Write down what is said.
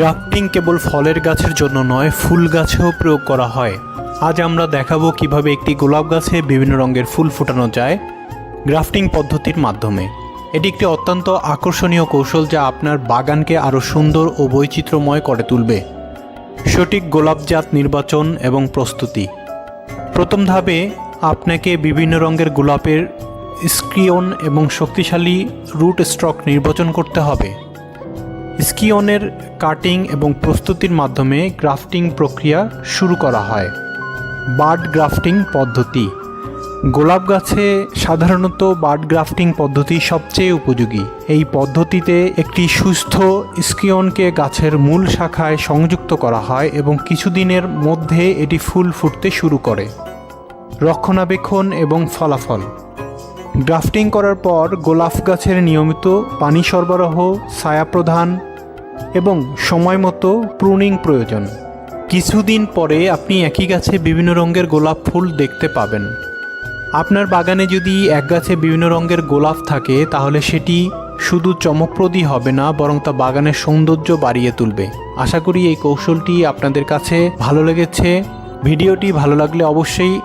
Grafting কেবল ফলের গাছের জন্য নয়, ফুল গাছেও প্রয়োগ করা হয়। আজ আমরা দেখাবো কীভাবে একটি গোলাপ গাছে বিভিন্ন রঙের ফুল ফোটানো যায় গ্রাফটিং পদ্ধতির মাধ্যমে। এটি একটি অত্যন্ত আকর্ষণীয় কৌশল যা আপনার বাগানকে আরও সুন্দর ও বৈচিত্র্যময় করে তুলবে। সঠিক গোলাপজাত নির্বাচন এবং প্রস্তুতি। প্রথম ধাপে আপনাকে বিভিন্ন রঙের গোলাপের স্ক্রিয়ন এবং শক্তিশালী রুট স্ট্রক নির্বাচন করতে হবে। স্কিয়নের কাটিং এবং প্রস্তুতির মাধ্যমে গ্রাফটিং প্রক্রিয়া শুরু করা হয়। বার্ড গ্রাফটিং পদ্ধতি। গোলাপ গাছে সাধারণত বার্ড গ্রাফটিং পদ্ধতি সবচেয়ে উপযোগী। এই পদ্ধতিতে একটি সুস্থ স্কিয়নকে গাছের মূল শাখায় সংযুক্ত করা হয় এবং কিছুদিনের মধ্যে এটি ফুল ফুটতে শুরু করে। রক্ষণাবেক্ষণ এবং ফলাফল। গ্রাফটিং করার পর গোলাপ গাছের নিয়মিত পানি সরবরাহ, ছায়া প্রদান এবং সময় মতো প্রুনিং প্রয়োজন। কিছুদিন পরে আপনি একই গাছে বিভিন্ন রঙের গোলাপ ফুল দেখতে পাবেন। আপনার বাগানে যদি এক গাছে বিভিন্ন রঙের গোলাপ থাকে, তাহলে সেটি শুধু চমকপ্রদই হবে না, বরং তা বাগানের সৌন্দর্য বাড়িয়ে তুলবে। আশা করি এই কৌশলটি আপনাদের কাছে ভালো লেগেছে। ভিডিওটি ভালো লাগলে অবশ্যই